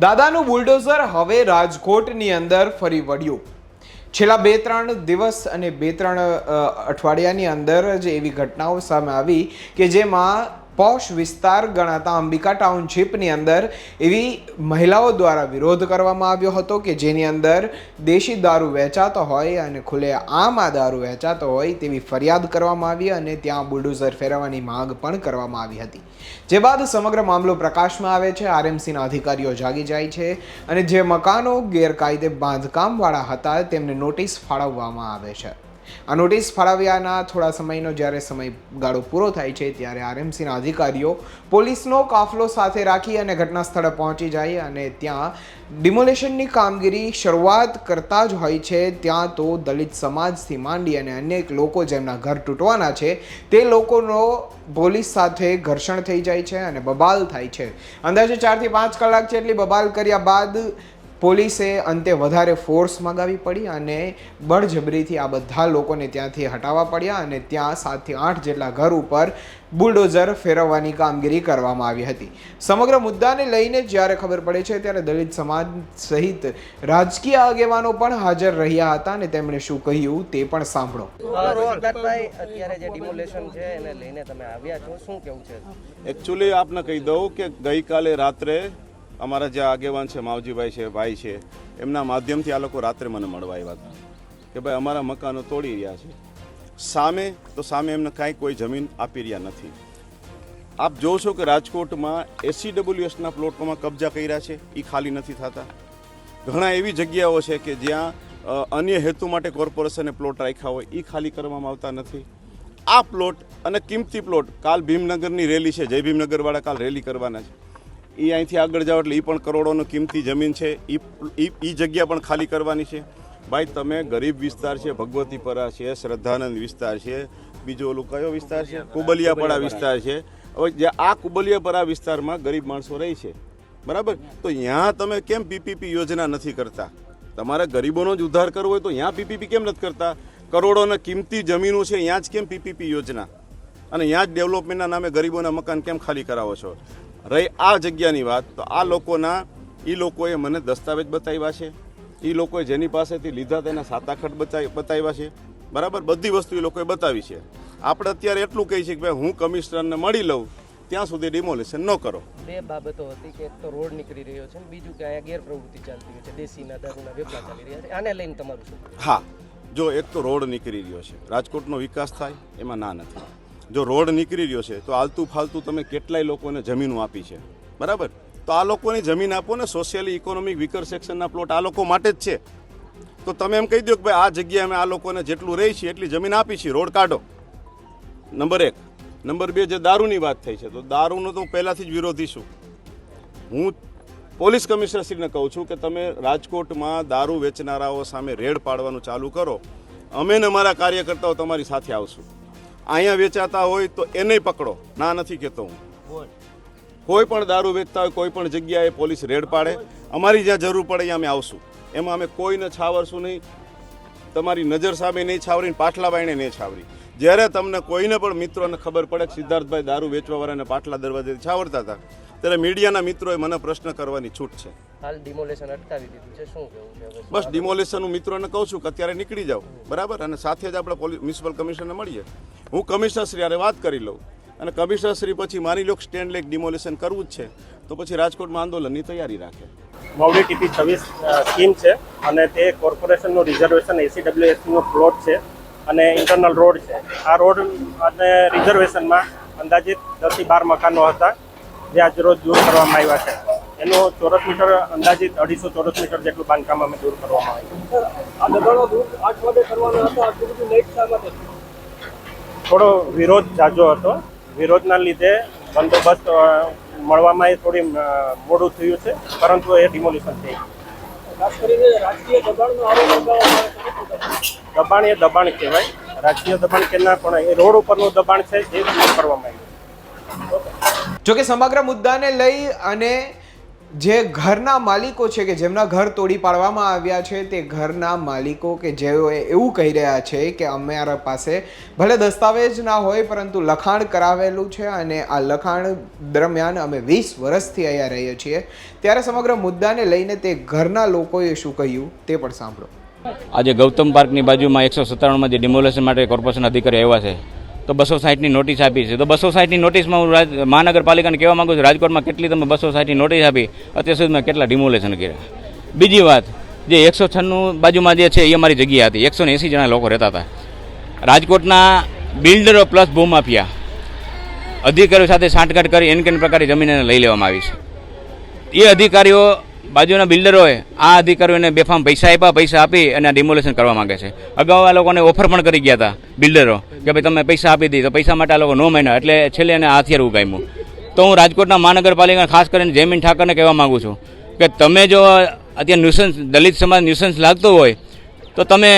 દાદાનું બુલડોઝર હવે રાજકોટની અંદર ફરી વળ્યું. છેલ્લા બે ત્રણ દિવસ અને બે ત્રણ અઠવાડિયાની અંદર જ એવી ઘટનાઓ સામે આવી કે જેમાં પોશ વિસ્તાર ગણાતા અંબિકા ટાઉનશીપની અંદર એવી મહિલાઓ દ્વારા વિરોધ કરવામાં આવ્યો હતો કે જેની અંદર દેશી દારૂ વેચાતો હોય અને ખુલ્લે આમ આ દારૂ વેચાતો હોય તેવી ફરિયાદ કરવામાં આવી અને ત્યાં બુલડોઝર ફેરવવાની માંગ પણ કરવામાં આવી હતી. જે બાદ સમગ્ર મામલો પ્રકાશમાં આવે છે, આરએમસીના અધિકારીઓ જાગી જાય છે અને જે મકાનો ગેરકાયદે બાંધકામવાળા હતા તેમને નોટિસ ફાળવવામાં આવે છે. આ નોટિસ ફાળવ્યાના થોડા સમયનો જ્યારે સમયગાળો પૂરો થાય છે, ત્યારે આરએમસીના અધિકારીઓ પોલીસનો કાફલો સાથે રાખી અને ઘટના સ્થળે પહોંચી જાય અને ત્યાં ડિમોલેશનની કામગીરી શરૂઆત કરતા જ હોય છે. ત્યાં તો દલિત સમાજથી માંડી અને અનેક લોકો જેમના ઘર તૂટવાના છે, તે લોકોનો પોલીસ સાથે ઘર્ષણ થઈ જાય છે અને બબાલ થાય છે. અંદાજે ચારથી પાંચ કલાક જેટલી બબાલ કર્યા બાદ પોલીસે અંતે વધારે ફોર્સ મગાવી પડી અને બળજબરીથી આ બધા લોકોને ત્યાંથી હટાવવા પડ્યા અને ત્યાં સાતથી આઠ જેટલા ઘર ઉપર બુલડોઝર ફેરવવાની કામગીરી કરવામાં આવી હતી. સમગ્ર મુદ્દાને લઈને જ્યારે ખબર પડે છે ત્યારે દલિત સમાજ સહિત રાજકીય આગેવાનો પણ હાજર રહ્યા હતા અને તેમણે શું કહ્યું તે પણ સાંભળો. અત્યારે જે ડિમોલેશન છે એને લઈને તમે આવ્યા છો. શું કેવું છે? એકચ્યુઅલી આપને કહી દઉં કે ગઈકાલે રાત્રે અમારા જે આગેવાન છે, માવજીભાઈ છે, ભાઈ છે, એમના માધ્યમથી આ લોકો રાત્રે મને મળવા આવ્યા હતા કે ભાઈ અમારા મકાનો તોડી રહ્યા છે. સામે તો સામે એમને કાંઈ કોઈ જમીન આપી રહ્યા નથી. આપ જોશો કે રાજકોટમાં એસીડબલ્યુએસના પ્લોટોમાં કબજા કર્યા છે એ ખાલી નથી થતા. ઘણા એવી જગ્યાઓ છે કે જ્યાં અન્ય હેતુ માટે કોર્પોરેશને પ્લોટ રાખ્યા હોય એ ખાલી કરવામાં આવતા નથી. આ પ્લોટ અને કિંમતી પ્લોટ કાલ ભીમનગરની રેલી છે, જય ભીમનગરવાળા કાલ રેલી કરવાના છે. એ અહીંથી આગળ જાઓ એટલે એ પણ કરોડોની કિંમતી જમીન છે. એ એ જગ્યા પણ ખાલી કરવાની છે. ભાઈ, તમે ગરીબ વિસ્તાર છે, ભગવતીપરા છે, શ્રદ્ધાનંદ વિસ્તાર છે, બીજો ઓલું કયો વિસ્તાર છે? કુબલિયાપરા વિસ્તાર છે. હવે જે આ કુબલિયાપરા વિસ્તારમાં ગરીબ માણસો રહે છે. બરાબર? તો ત્યાં તમે કેમ પીપીપી યોજના નથી કરતા? તમારે ગરીબોનો જ ઉદ્ધાર કરવો હોય તો ત્યાં પીપીપી કેમ નથી કરતા? કરોડોના કિંમતી જમીનો છે ત્યાં જ કેમ પીપીપી યોજના? અને ત્યાં જ ડેવલપમેન્ટના નામે ગરીબોના મકાન કેમ ખાલી કરાવો છો? રહી આ જગ્યાની વાત તો આ લોકોના એ લોકોએ મને દસ્તાવેજ બતાવ્યા છે. એ લોકોએ જેની પાસેથી લીધા તેના સાતાખટ બતાવ્યા છે. બરાબર? બધી વસ્તુ એ લોકોએ બતાવી છે. આપણે અત્યારે એટલું કહી છીએ કે ભાઈ હું કમિશનરને મળી લઉં ત્યાં સુધી ડિમોલિશન ન કરો. બે બાબતો હતી કે એક તો રોડ નીકળી રહ્યો છે બીજું કે અહીંયા ગેરપ્રવૃત્તિ ચાલતી છે દેશીના દારૂના વેપાર ચાલી રહ્યા છે. આને લઈને તમારું શું હા. જો એક તો રોડ નીકળી રહ્યો છે રાજકોટનો વિકાસ થાય એમાં ના નથી. જો રોડ નીકળી રહ્યો છે, તો આલતું ફાલતું તમે કેટલાય લોકોને જમીનો આપી છે. બરાબર? તો આ લોકોની જમીન આપો ને સોશિયલી ઇકોનોમિક વીકર સેક્શનના પ્લોટ આ લોકો માટે જ છે. તો તમે એમ કહી દો કે ભાઈ, આ જગ્યાએ અમે આ લોકોને જેટલું રહી છીએ, એટલી જમીન આપી છીએ, રોડ કાઢો. નંબર એક. નંબર બે, જે દારૂની વાત થઈ છે, તો દારૂનો તો હું પહેલાંથી જ વિરોધી છું. હું પોલીસ કમિશનરશ્રીને કહું છું કે તમે રાજકોટમાં દારૂ વેચનારાઓ સામે રેડ પાડવાનું ચાલુ કરો. અમે ને અમારા કાર્યકર્તાઓ તમારી સાથે આવશું. અહીંયા વેચાતા હોય તો એને પકડો. ના નથી કહેતો હું. કોઈ પણ દારૂ વેચતા હોય કોઈ પણ જગ્યાએ પોલીસ રેડ પાડે. અમારી જ્યાં જરૂર પડે અહીંયા અમે આવશું. એમાં અમે કોઈને છાવરશું નહીં. તમારી નજર સામે નહીં છાવરીને પાટલા બાયણે નહીં છાવરી. જ્યારે તમને કોઈને પણ મિત્રોને ખબર પડે કે સિદ્ધાર્થભાઈ દારૂ વેચવાવાળાને પાટલા દરવાજે છાવરતા હતા. ત્યારે મીડિયાના મિત્રોએ મને પ્રશ્ન કરવાની છૂટ છે. હાલ ડિમોલેશન અટકાવી દીધું છે. શું કહેવું છે બસ ડિમોલેશન હું મિત્રોને કહું છું કે અત્યારે નીકળી જાઓ. બરાબર? અને સાથે જ આપણે પોલીસ મ્યુનિસિપલ કમિશનરને મળીએ. હું કમિશનરશ્રી હારે વાત કરી લઉં. અને કમિશનરશ્રી પછી માની લો સ્ટેન્ડ લેક ડિમોલેશન કરવું જ છે. તો પછી રાજકોટમાં આંદોલનની તૈયારી રાખે. મવડી ટીપી છવ્વીસ સ્કીમ છે અને તે કોર્પોરેશનનું રિઝર્વેશન એસીડબ્લ્યુએસનો પ્લોટ છે અને ઇન્ટરનલ રોડ છે. આ રોડ અને રિઝર્વેશનમાં અંદાજિત દસથી બાર મકાનો હતા. જે આજ રોજ દૂર કરવામાં આવ્યા છે. એનું ચોરસ મીટર અંદાજિત અઢીસો ચોરસ મીટર જેટલું બાંધકામ અમે દૂર કરવામાં આવ્યું થોડો વિરોધ જાજો હતો. વિરોધના લીધે બંદોબસ્ત મળવામાં એ થોડી મોડું થયું છે. પરંતુ એ ડિમોલિશન થઈ દબાણ એ દબાણ કહેવાય. રાજકીય દબાણ કે ના પણ એ રોડ ઉપરનું દબાણ છે એ દૂર કરવામાં આવ્યું જોકે સમગ્ર મુદ્દાને લઈ અને જે ઘરના માલિકો છે કે જેમના ઘર તોડી પાડવામાં આવ્યા છે, તે ઘરના માલિકો કે જેઓ એવું કહી રહ્યા છે કે અમારા પાસે ભલે દસ્તાવેજ ના હોય, પરંતુ લખાણ કરાવેલું છે અને આ લખાણ દરમિયાન અમે વીસ વર્ષથી અહીંયા રહીએ છીએ. ત્યારે સમગ્ર મુદ્દાને લઈને તે ઘરના લોકોએ શું કહ્યું તે પણ સાંભળો. આજે ગૌતમ પાર્કની બાજુમાં એકસો સત્તાણુંમાં જે ડિમોલેશન માટે કોર્પોરેશન અધિકારી આવ્યા છે. તો બસો સાહીઠની નોટિસ આપી છે. તો બસો સાહીઠની નોટિસમાં હું રાજ, મહાનગરપાલિકાને કહેવા માગું છું, રાજકોટમાં કેટલી તમે બસો સાહીઠની નોટિસ આપી? અત્યાર સુધીમાં કેટલા ડિમોલેશન કર્યા? બીજી વાત, જે એકસો છન્નું બાજુમાં જે છે એ અમારી જગ્યા હતી. એકસો એંસી જણા લોકો રહેતા હતા. રાજકોટના બિલ્ડરો પ્લસ ભૂમાફિયા અધિકારીઓ સાથે સાંઠગાંઠ કરી એન કેન પ્રકારે જમીન એને લઈ લેવામાં આવી છે. એ અધિકારીઓ બાજુના બિલ્ડરોએ આ અધિકારીઓને બેફામ પૈસા આપ્યા, પૈસા આપી અને ડિમોલેશન કરવા માંગે છે. અગાઉ આ લોકોને ઓફર પણ કરી ગયા હતા બિલ્ડરો કે ભાઈ તમે પૈસા આપી દીધી, તો પૈસા માટે આ લોકો નો મહિના એટલે છેલ્લે એને હાથિયાર ઉગામ્યું તો હું રાજકોટના મહાનગરપાલિકા ખાસ કરીને જયમીન ઠાકરને કહેવા માગું છું કે તમે જો અત્યારે ન્યુસન્સ દલિત સમાજ ન્યુસન્સ લાગતો હોય, તો તમે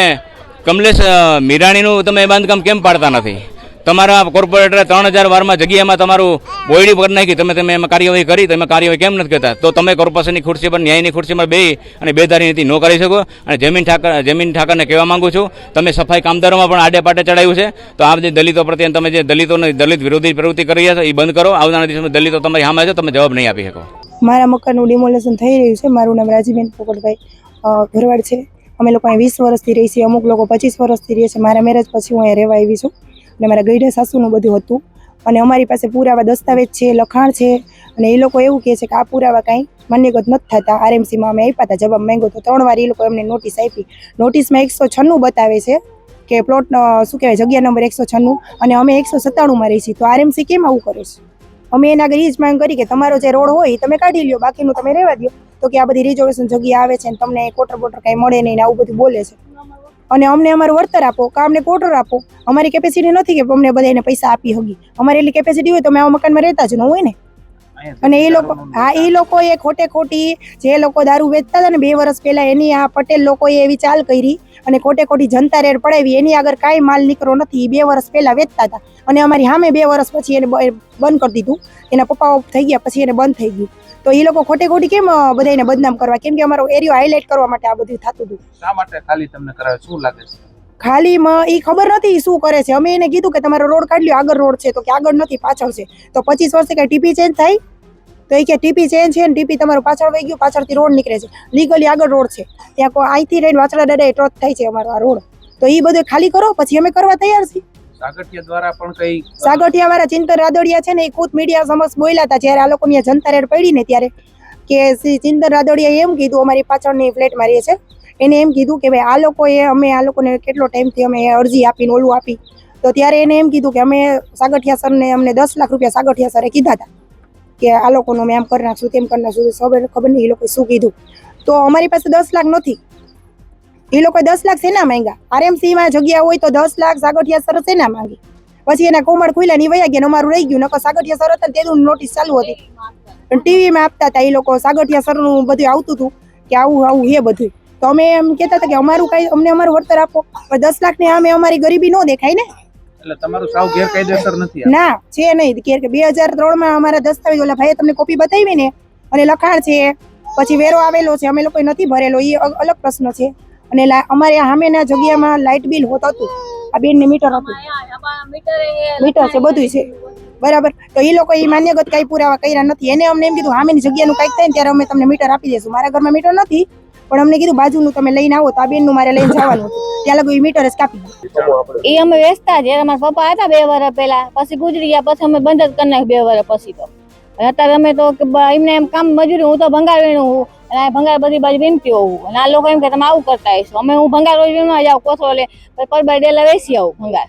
કમલેશ મીરાણીનું તમે બાંધકામ કેમ પાડતા નથી? તમારા કોર્પોરેટરે ત્રણ હજાર વારમાં જગ્યામાં તમારું બોયડી પર નાખી. તમે તમે એમાં કાર્યવાહી કરી, તમે કાર્યવાહી કેમ નથી કરતા? તો તમે કોર્પોરેશનની ખુરશી પર, ન્યાયની ખુરશી પર બે અને બેદારી નીતિ ન કરી શકો. અને જમીન ઠાકર, જમીન ઠાકરને કહેવા માંગુ છું, તમે સફાઈ કામદારોમાં પણ આડે પાટે ચડાવ્યું છે. તો આ જે દલિતો પ્રત્યે તમે જે દલિતોને, દલિત વિરોધી પ્રવૃત્તિ કરી રહ્યા છો, એ બંધ કરો. આવનારા દિવસમાં દલિતો તમારી સામે છે તમે જવાબ નહીં આપી શકો. મારા મકાનનું ડિમોલેશન થઈ રહ્યું છે. મારું નામ રાજીબેન પોપટભાઈ ભરવાડ છે. અમે લોકો અહીં વીસ વર્ષથી રહી છીએ. અમુક લોકો પચીસ વર્ષથી રહે છે. મારા મેરેજ પછી હું અહીંયા રહેવા આવી છું. અને મારા ગઈઢે સાસુનું બધું હતું. અને અમારી પાસે પુરાવા દસ્તાવેજ છે, લખાણ છે, અને એ લોકો એવું કહે છે કે આ પુરાવા કાંઈ માન્યગત નથી થતા. આરએમસીમાં અમે આપ્યા હતા જવાબ માંગ્યો તો ત્રણ વાર એ લોકો એમને નોટિસ આપી. નોટિસમાં એકસો છન્નું બતાવે છે કે પ્લોટ શું કહેવાય, જગ્યા નંબર એકસો છન્નું અને અમે એકસો સત્તાણુંમાં રહી છીએ તો આરએમસી કેમ આવું કરે છે? અમે એના આગળ એ જ માંગ કરી કે તમારો જે રોડ હોય એ તમે કાઢી લ્યો, બાકીનું તમે રહેવા દો તો કે આ બધી રિઝર્વેશન જગ્યા આવે છે ને તમને કોટર બોટર કાંઈ મળે નહીં ને આવું બધું બોલે છે. અને અમને અમારું વળતર આપો, કે અમને કોટર આપો. અમારી કેપેસિટી નથી કે અમને બધાને પૈસા આપી હગી. અમારી એટલી કેપેસિટી હોય તો અમે આ મકાનમાં રહેતા જ ન હોય ને. અને એ લોકો હા એ લોકોએ ખોટે ખોટી જે લોકો દારૂ વેચતા હતા ને બે વર્ષ પહેલા એની આ પટેલ લોકોએ એવી ચાલ કરી અને ખોટે ખોટી જનતા રેડ પડાવી. એની આગળ કાંઈ માલ નીકળો નથી. એ બે વર્ષ પહેલા વેચતા હતા. અને અમારી સામે બે વર્ષ પછી એને બંધ કરી દીધું. એના પપ્પા થઈ ગયા પછી એને બંધ થઈ ગયું. તો એ લોકો ખોટે ખોટી કેમ બધાને બદનામ કરવા? કેમ કે અમારો એરિયો હાઇલાઇટ કરવા માટે આ બધું થતું હતું. શા માટે ખાલી તમને કરાવે? શું લાગે છે? ખાલીમાં એ ખબર નથી શું કરે છે. અમે એને કીધું કે તમારો રોડ કાઢી લ્યો આગળ રોડ છે. તો કે આગળ નથી પાછળ છે. તો પચીસ વર્ષે કઈ ટીપી ચેન્જ થાય? તો એ કે ટીપી ચેન્જ છે ને ટીપી તમારું પાછળ વહી ગયું પાછળથી રોડ નીકળે છે. લીગલી આગળ રોડ છે. ત્યાં કોઈ અહીંથી રહીને વાછડા દાડા ટચ થાય છે અમારો આ રોડ. તો એ બધું ખાલી કરો પછી અમે કરવા તૈયાર છીએ. સાગઠિયા દ્વારા પણ કઈ સાગઠિયા વાળા ચિંતન રાદડિયા છે ને એ ખુદ મીડિયા સમક્ષ બોલ્યા હતા. જ્યારે આ લોકો જનતા રેડ પડી ને ત્યારે કે શ્રી ચિંતન રાદોડિયા એમ કીધું અમારી પાછળની ફ્લેટમાં રહે છે. એને એમ કીધું કે ભાઈ આ લોકોએ અમે આ લોકોને કેટલો ટાઈમથી અમે અરજી આપીને ઓલું આપી. તો ત્યારે એને એમ કીધું કે અમે સાગઠિયા સરને અમને દસ લાખ રૂપિયા સાગઠિયા સરે કીધા હતા કે આ લોકોનું અમે આમ કરી નાખશું તેમ કરી નાખશું. ખબર ખબર નહીં એ લોકોએ શું કીધું. તો અમારી પાસે દસ લાખ નથી એ લોકોએ દસ લાખ શેના માંગ્યા? આરએમસીમાં જગ્યા હોય તો દસ લાખ સાગઠિયા સર શેના માંગી? પછી એના કોમળ ખુલ્યા ની વયા ગયા અમારું રહી ગયું નકર સાગઠિયા સર હતા તેનું નોટિસ ચાલુ હતી. પણ ટીવીમાં આપતા હતા એ લોકો સાગઠિયા સરનું બધું આવતું હતું કે આવું આવું હે બધું તો અમે એમ કહેતા હતા કે અમારું કઈ અમને અમારું વળતર આપો. પણ દસ લાખ ને અમે અમારી ગરીબી ન દેખાય ને. એટલે તમારું સાવ ગેરકાયદેસર નથી ના છે નહીં. કે બે હજાર ત્રણમાં અમારા દસ્તાવેજ ઓલા ભાઈએ તમને કોપી બતાવી ને અને લખાણ છે પછી વેરો આવેલો છે અમે લોકોએ નથી ભરેલો. એ અલગ પ્રશ્ન છે. અને અમારે સામેના જગ્યામાં લાઇટ બિલ હોત હતું. આ બેન ને મીટર હતું. મીટર છે બધું છે. બરાબર. તો એ લોકો એ માન્યગત કઈ પુરાવા કર્યા નથી. એને અમને એમ કીધું સામેની જગ્યાનું કાંઈક થાય ને ત્યારે અમે તમને મીટર આપી દઈશું મારા ઘરમાં મીટર નથી. પણ અમને કીધું બાજુનું તમે લઈને આવો તો આ બેનનું મારે લઈને જવાનું. ત્યાં લગો એ મીટર જ કાપી એ અમે વેચતા જ અમારા પપ્પા હતા બે વર્ષ પહેલા. પછી ગુજરી ગયા પછી અમે બંધ જ કરી નાખ્યું બે વર્ષ પછી તો. અત્યારે અમે તો એમને એમ કામ મજૂરી હું તો ભંગાર વીણું હું અને આ ભંગાર બધી બાજુ વીણતી હોઉં અને આ લોકો એમ કે તમે આવું કરતા હશો. અમે હું ભંગાર રોજ વીણવા જાઉં કોથળો લે પછી પર બાય ડેલા વેચી આવું ભંગાર.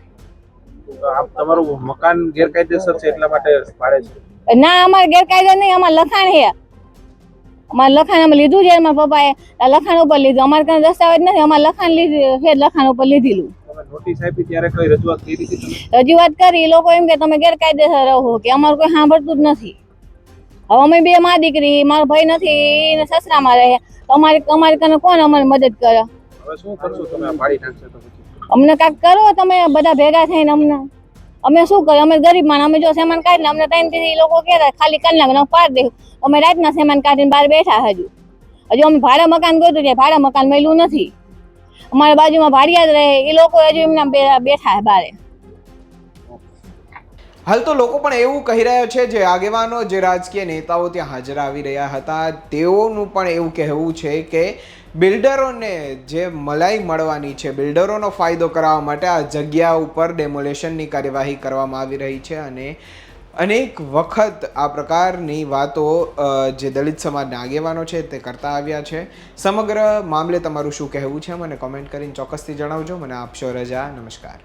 તમારું મકાન ગેરકાયદેસર છે એટલા માટે પાડે છે? ના અમારે ગેરકાયદે નહીં અમારે લખાણ છે. અમારે લખાણ અમે લીધું છે અમારા પપ્પાએ લખાણ ઉપર લીધું. અમારે કઈ દસ્તાવેજ નથી અમારે લખાણ લીધું ફેર લખાણ ઉપર લીધેલું. રજૂઆત કરી એ લોકો એમ કે તમે ગેરકાયદેસર રહો કે અમારું કોઈ સાંભળતું જ નથી. હવે અમે બે માં દીકરી મારો ભાઈ નથી સસરામાં રહે. તો અમારી અમારી કને કોણ અમારે મદદ કરે? અમને કાંઈક કરો તમે બધા ભેગા થઈને અમને અમે શું કરીએ? અમે ગરીબ માણ અમે જો સેમાન કાઢીને અમને ત્રણથી લોકો કહેતા, ખાલી કલાક નાખે પાર દે અમે રાતના સેમાન કાઢીને બહાર બેઠા હજુ. હજુ અમે ભાડા મકાન ગયું છે, ભાડા મકાન મળ્યું નથી. અમારા બાજુમાં ભાડિયા જ રહે, એ લોકો હજુ એમના બેઠા બારે. હાલ તો લોકો પણ એવું કહી રહ્યા છે, જે આગેવાનો, જે રાજકીય નેતાઓ ત્યાં હાજર આવી રહ્યા હતા, તેઓનું પણ એવું કહેવું છે કે બિલ્ડરોને જે મલાઈ મળવાની છે, બિલ્ડરોનો ફાયદો કરાવવા માટે આ જગ્યા ઉપર ડેમોલેશનની કાર્યવાહી કરવામાં આવી રહી છે અને અનેક વખત આ પ્રકારની વાતો જે દલિત સમાજના આગેવાનો છે તે કરતા આવ્યા છે. સમગ્ર મામલે તમારું શું કહેવું છે? મને કોમેન્ટ કરીને ચોક્કસથી જણાવજો. મને આપશો રજા. નમસ્કાર.